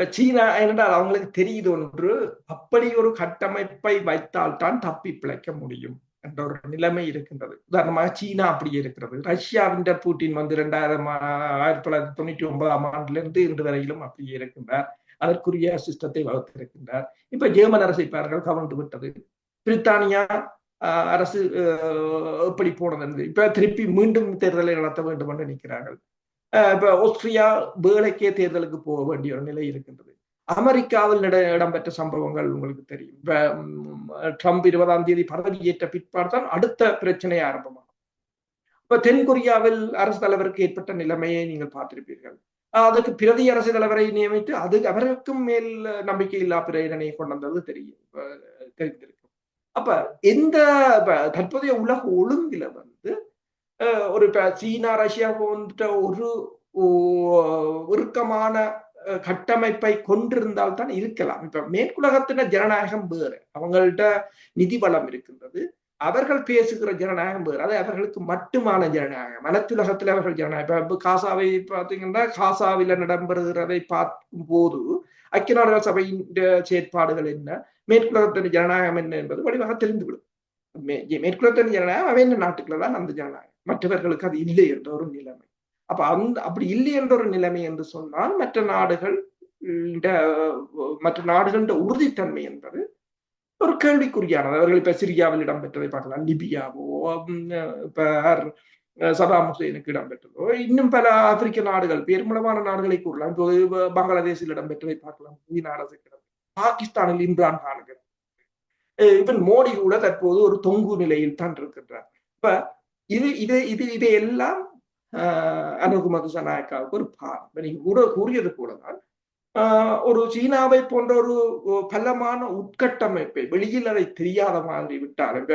இப்ப சீனா என்றால் அவங்களுக்கு தெரியுது ஒன்று அப்படி ஒரு கட்டமைப்பை வைத்தால்தான் தப்பி பிழைக்க முடியும் என்ற ஒரு நிலைமை இருக்கின்றது. உதாரணமாக சீனா அப்படி இருக்கிறது. ரஷ்யாவின் பூட்டின் வந்து இரண்டாயிரம் ஆயிரத்தி தொள்ளாயிரத்தி தொண்ணூற்றி ஒன்பதாம் ஆண்டிலிருந்து இன்று வரையிலும் அப்படியே இருக்கின்றார். அதற்குரிய சிஸ்டத்தை வளர்த்திருக்கின்றார். இப்ப ஜெர்மன் அரசை பாருங்கள் கவர்ந்து விட்டது. பிரித்தானியா அரசு எப்படி போனது. இப்ப திருப்பி மீண்டும் தேர்தலை நடத்த வேண்டும் என்று நிற்கிறார்கள் இப்போ ஆஸ்திரியா வேலைக்கே தேர்தலுக்கு போக வேண்டிய ஒரு நிலை இருக்கின்றது. அமெரிக்காவில் இடம்பெற்ற சம்பவங்கள் உங்களுக்கு தெரியும். ட்ரம்ப் இருபதாம் தேதி பதவியேற்ற பிற்பாடு தான் அடுத்த பிரச்சனை ஆரம்பமாகும். இப்ப தென்கொரியாவில் அரசு தலைவருக்கு ஏற்பட்ட நிலைமையை நீங்கள் பார்த்திருப்பீர்கள். அதுக்கு பிரதி அரசு தலைவரை நியமித்து அது அவருக்கும் மேல் நம்பிக்கை இல்லா பிரேரணையை கொண்டு வந்தது தெரியும் தெரிந்திருக்கும். அப்ப எந்த தற்போதைய உலக ஒழுங்கில வந்து ஒரு சீனா ரஷ்யா போன்ற ஒரு இறுக்கமான கட்டமைப்பை கொண்டிருந்தால் தான் இருக்கலாம். இப்ப மேற்குலகத்தின ஜனநாயகம் வேறு. அவங்கள்ட்ட நிதி வளம் இருக்கின்றது. அவர்கள் பேசுகிற ஜனநாயகம் வேறு. அது அவர்களுக்கு மட்டுமான ஜனநாயகம். அனைத்துலகத்தில் அவர்கள் ஜனநாயகம். இப்ப காசாவை பார்த்தீங்கன்னா காசாவில இடம்பெறுகிறதை பார்க்கும் போது ஐக்கிய நாடுகள் சபையின் செயற்பாடுகள் என்ன? மேற்குலகத்தின் ஜனநாயகம் என்ன என்பது வடிவாக தெரிந்துவிடும். மேற்குலகத்தின் ஜனநாயகம் அவன் நாட்டுக்குள்ள தான் அந்த ஜனநாயகம்? மற்றவர்களுக்கு அது இல்லை என்ற ஒரு நிலைமை. அப்ப அந்த அப்படி இல்லை என்ற ஒரு நிலைமை என்று சொன்னால் மற்ற நாடுகள் மற்ற நாடுகளின் உறுதித்தன்மை என்பது ஒரு கேள்விக்குறியானது. அவர்கள் இப்ப சிரியாவில் இடம்பெற்றதை பார்க்கலாம். லிபியாவோ இப்ப சதாம் ஹுசேனுக்கு இடம்பெற்றதோ இன்னும் பல ஆப்பிரிக்க நாடுகள் பெருமளவான நாடுகளை கூறலாம். இப்போ பங்களாதேஷில் இடம்பெற்றதை பார்க்கலாம். சீன அரசுக்கு பாகிஸ்தானில் இம்ரான் கானுக்கு. இவன் மோடி கூட தற்போது ஒரு தொங்கு நிலையில் தான் இருக்கின்றார். இப்ப இது இது இது இதையெல்லாம் அனுகுமது நாயக்காவுக்கு ஒரு பார் நீங்க கூட கூறியது போலதான் ஒரு சீனாவை போன்ற ஒரு பலமான உட்கட்டமைப்பை வெளியில் அதை தெரியாத மாதிரி விட்டார் இப்ப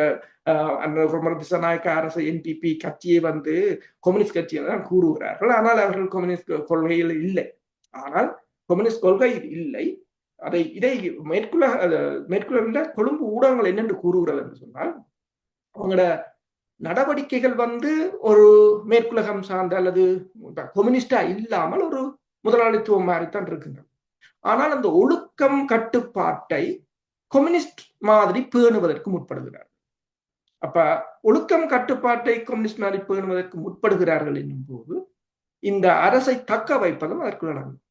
திசநாயக்க அரசு என்பிபி கட்சியை வந்து கம்யூனிஸ்ட் கட்சியை தான் கூறுகிறார்கள். ஆனால் அவர்கள் கம்யூனிஸ்ட் கொள்கையில் இல்லை. ஆனால் கம்யூனிஸ்ட் கொள்கை இல்லை. அதை இதை மேற்குள்ள மேற்குள்ள கொழும்பு ஊடகங்கள் என்னென்று கூறுகிறது என்று சொன்னால் அவங்களோட நடவடிக்கைகள் வந்து ஒரு மேற்குலகம் சார்ந்த அல்லது கம்யூனிஸ்டா இல்லாமல் ஒரு முதலாளித்துவம் மாதிரித்தான் இருக்கின்றன ஆனால் அந்த ஒழுக்கம் கட்டுப்பாட்டை கம்யூனிஸ்ட் மாதிரி பேணுவதற்கு முற்படுகிறார் அப்ப ஒழுக்கம் கட்டுப்பாட்டை கம்யூனிஸ்ட் மாதிரி பேணுவதற்கு முற்படுகிறார்கள் என்னும் போது இந்த அரசை தக்க வைப்பதும் அதற்கு நடக்கும்.